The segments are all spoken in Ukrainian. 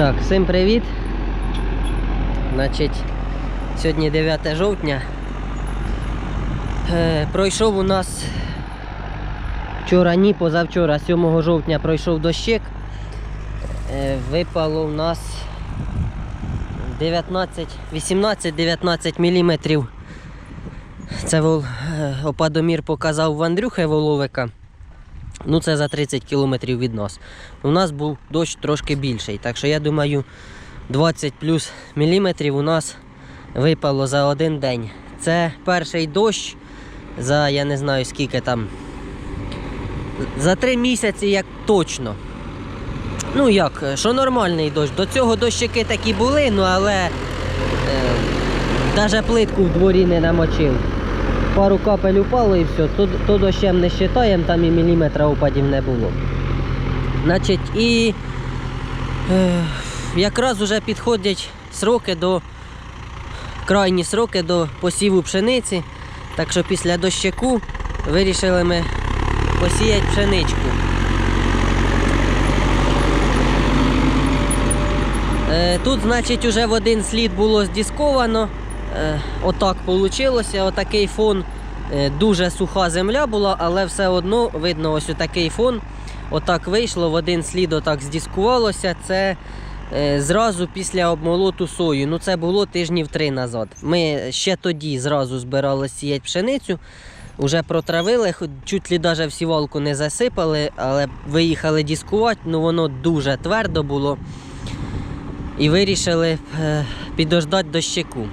Так, всім привіт. Значить, сьогодні 9 жовтня. Е, пройшов у нас вчора, ні, позавчора, 7 жовтня пройшов дощик. Е, випало у нас 18-19 мм. Це вол, е, опадомір показав в Андрюхи Воловика. Ну, це за 30 кілометрів від нас. У нас був дощ трошки більший, так що я думаю, 20 плюс міліметрів у нас випало за один день. Це перший дощ за я не знаю скільки там. За три місяці як точно. Ну як, що нормальний дощ. До цього дощики такі були, ну але е, навіть плитку в дворі не намочив. Пару капель упало і все, то, то дощем не вважаємо, там і міліметра опадів не було. Значить, і е, якраз вже підходять сроки до крайні сроки до посіву пшениці. Так що після дощику вирішили ми посіяти пшеничку. Е, Тут, значить, уже в один слід було здісковано. Е, Отак вийшло, отакий фон. Е, Дуже суха земля була, але все одно видно ось отакий фон. Отак вийшло, в один слід отак здіскувалося. Це е, зразу після обмолоту сою. Ну це було тижнів три назад. Ми ще тоді зразу збирали сіяти пшеницю. Уже протравили, чуть ли навіть в сівалку не засипали, але виїхали дискувати, ну воно дуже твердо було. І вирішили е, підождати дощику.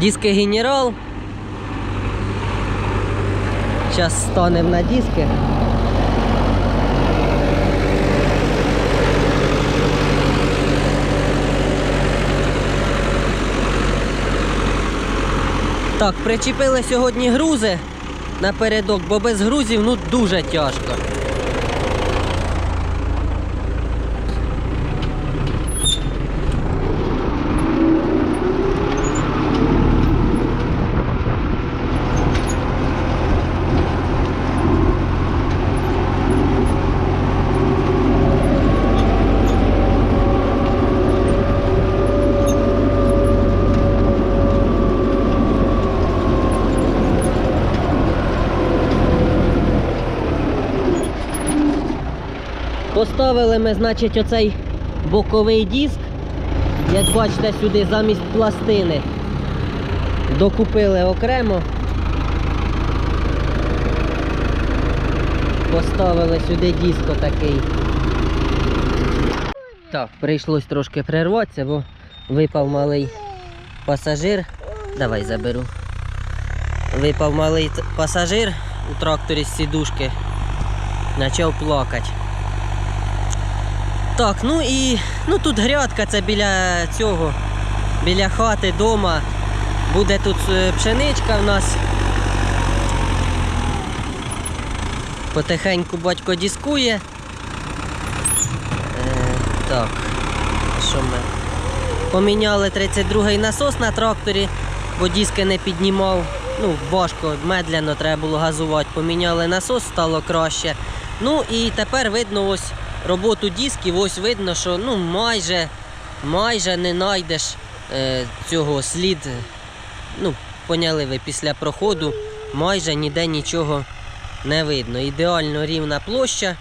Диски генерал. Зараз станемо на диски. Так, причепили сьогодні грузи напередок, бо без грузів ну дуже тяжко. Поставили ми, значить, оцей боковий диск. Як бачите, сюди замість пластини докупили окремо. Поставили сюди диск отакий. Так, прийшлось трошки прерватися, бо випав малий пасажир. Давай заберу. Випав малий пасажир у тракторі з сідушки. Почав плакати. Так, ну і ну тут грядка, це біля цього, біля хати, дома. Буде тут е, пшеничка в нас. Потихеньку батько дискує. Е, так, що ми? Поміняли 32-й насос на тракторі, бо диски не піднімав. Ну, важко, медляно треба було газувати. Поміняли насос, стало краще. Ну і тепер видно ось роботу дисків, ось видно, що ну, майже, майже не знайдеш е, цього слід. Ну, поняли ви після проходу, майже ніде нічого не видно. Ідеально рівна площа.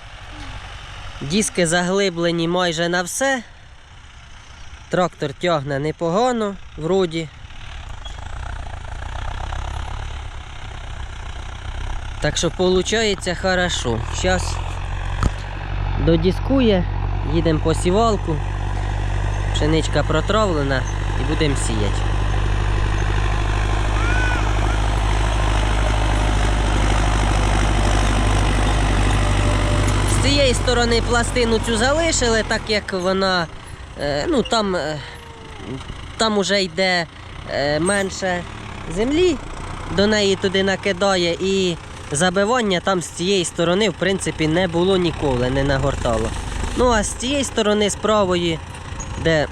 Диски заглиблені майже на все. Трактор тягне непогано, вроді. Так що виходить хорошо. Зараз додіскує, їдемо по сівалку, пшеничка протравлена і будемо сіяти. З цієї сторони пластину цю залишили, так як вона, е, ну там, е, там уже йде е, менше землі, до неї туди накидає і забивання там з цієї сторони в принципі не було ніколи, не нагортало. Ну а з цієї сторони, з правої, де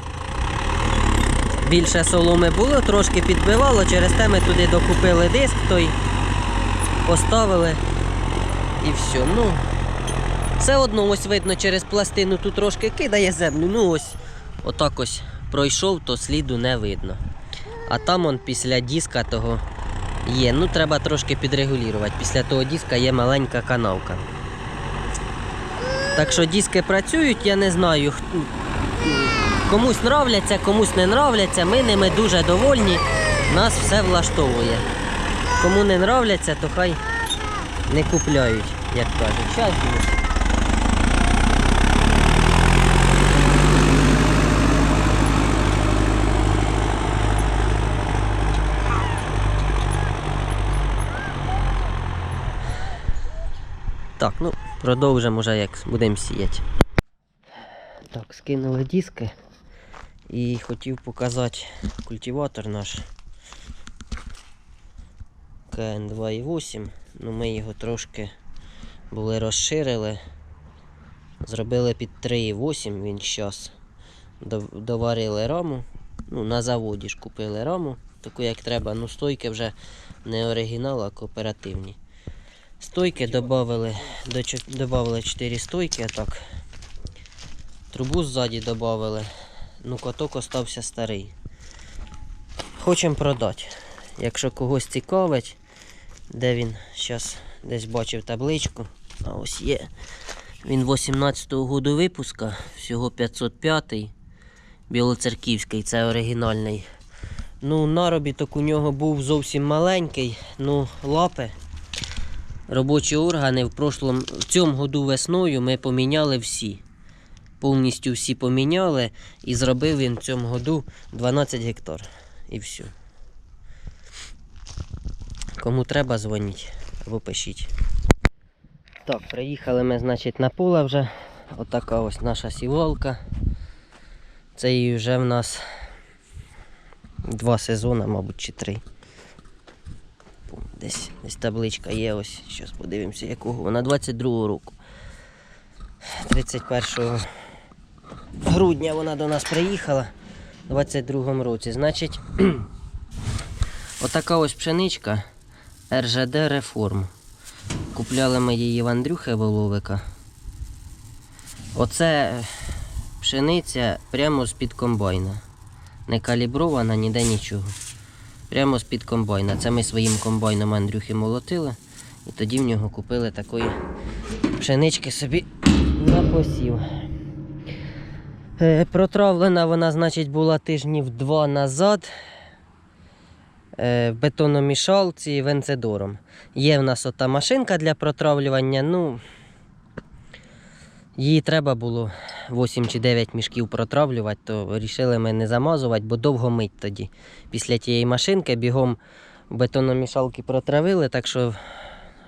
більше соломи було, трошки підбивало, через те ми туди докупили диск той, поставили і все. Ну, Все одно ось видно через пластину тут трошки кидає землю. Ну ось отак ось пройшов, то сліду не видно. А там он після диска того є. Ну треба трошки підрегулювати. Після того диска є маленька канавка. Так що диски працюють, я не знаю. Комусь нравляться, комусь не нравляться. Ми ними дуже довольні. Нас все влаштовує. Кому не нравляться, то хай не купляють, як кажуть. Щас Так, ну продовжимо вже як будемо сіяти. Так, скинули диски і хотів показати культиватор наш КН 2.8. Ну ми його трошки були розширили. Зробили під 3.8 він зараз. Доварили раму. Ну, на заводі ж купили раму, таку як треба. Ну, стойки вже не оригінал, а кооперативні. Стойки додали, до, чо- додали 4 стойки, а так. Трубу ззаді додали. Ну, каток остався старий. Хочемо продати. Якщо когось цікавить, де він зараз десь бачив табличку. А ось є. Він 18-го году випуска, всього 505-й. Білоцерківський, це оригінальний. Ну, наробіток у нього був зовсім маленький, ну, лапи. Робочі органи в прошлом, в цьому году весною ми поміняли всі. Повністю всі поміняли і зробив він в цьому году 12 гектар. І все. Кому треба, дзвоніть або пишіть. Так, приїхали ми, значить, на поле вже. Отака ось наша сівалка. Це її вже в нас два сезони, мабуть, чи три. Десь, десь табличка є, ось, зараз подивимося, якого. Вона 22-го року. 31 грудня вона до нас приїхала у 22-му році. Значить, отака ось пшеничка РЖД Реформ. Купляли ми її в Андрюхи Воловика. Оце пшениця прямо з-під комбайна. Не калібрована, ніде нічого. Прямо з-під комбайна. Це ми своїм комбайном Андрюхи молотили. І тоді в нього купили такої пшенички собі на посів. Е, Протравлена вона, значить, була тижнів два назад е, в бетономішалці венцедором. Є в нас ота машинка для протравлювання. Ну, її треба було 8 чи 9 мішків протравлювати, то вирішили ми не замазувати, бо довго мить тоді. Після тієї машинки бігом бетономішалки протравили, так що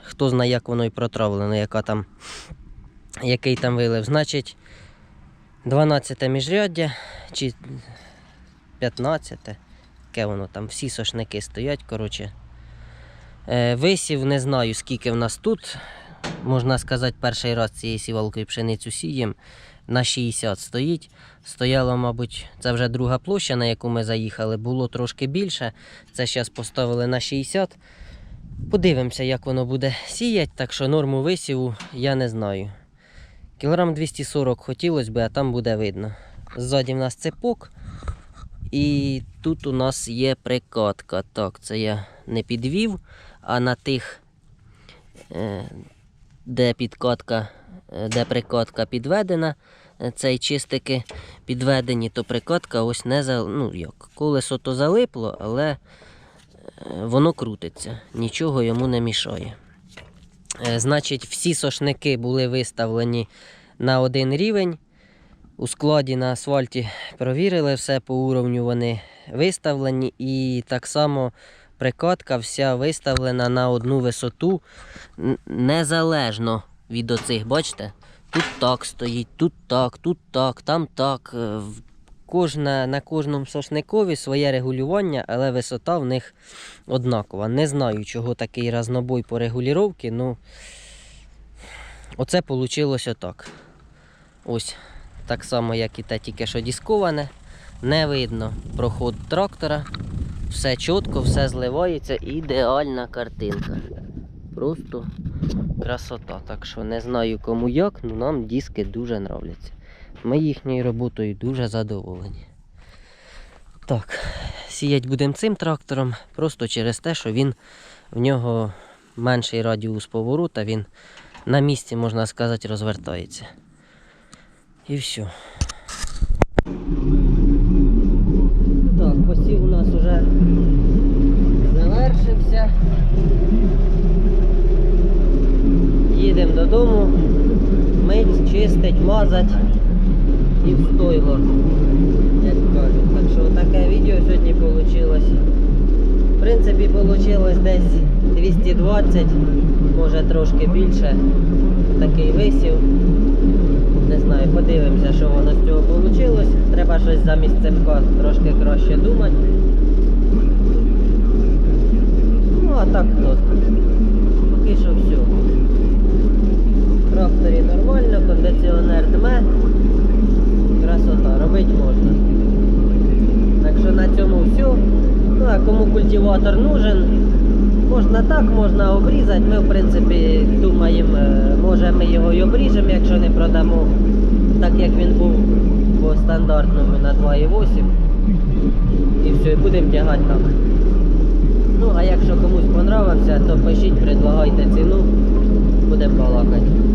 хто знає, як воно і протравлено, яка там, який там вилив. Значить, 12 міжряддя чи 15, яке воно там, всі сошники стоять, коротше. Е, Висів не знаю, скільки в нас тут. Можна сказати, перший раз цією сівалкою пшеницю сієм. На 60 стоїть. Стояло, мабуть, це вже друга площа, на яку ми заїхали. Було трошки більше. Це зараз поставили на 60. Подивимося, як воно буде сіяти, так що норму висіву я не знаю. Кілограм 240 хотілося б, а там буде видно. Ззаді в нас цепок. І тут у нас є прикатка. Так, це я не підвів, а на тих, е, де підкатка, е, де прикатка підведена, е, цей чистики підведені, то прикатка ось не за, ну як, колесо то залипло, але е, воно крутиться, нічого йому не мішає. Значить, всі сошники були виставлені на один рівень. У складі на асфальті провірили все по уровню вони виставлені. І так само прикатка вся виставлена на одну висоту незалежно від оцих. Бачите? Тут так стоїть, тут так, тут так, там так. Е, Кожна, на кожному сошникові своє регулювання, але висота в них однакова. Не знаю, чого такий разнобой по регулювання, ну оце вийшло отак. Ось так само, як і те, тільки що дісковане. Не видно проход трактора. Все чітко, все зливається, ідеальна картинка. просто красота. Так що не знаю кому як, але нам диски дуже нравляться. Ми їхньою роботою дуже задоволені. Так, сіять будемо цим трактором, просто через те, що він в нього менший радіус поворота, він на місці, можна сказати, розвертається. І все. Так, посів у нас вже завершився. Їдемо додому, мить, мазать і в стойло, як кажуть. Так що таке відео сьогодні вийшло. В принципі, вийшло десь 220, може трошки більше. Такий висів. Не знаю, подивимося, що воно з цього вийшло. Треба щось замість цепка трошки краще думати. Ну а так то. Поки що тракторі нормально, кондиціонер дме. Красота, робити можна. Так що на цьому все. Ну а кому культиватор нужен, можна так, можна обрізати. Ми в принципі думаємо, е, може ми його й обріжемо, якщо не продамо, так як він був по стандартному на 2,8. І все, і будемо тягати так. Ну а якщо комусь понравився, то пишіть, предлагайте ціну, будемо балакати.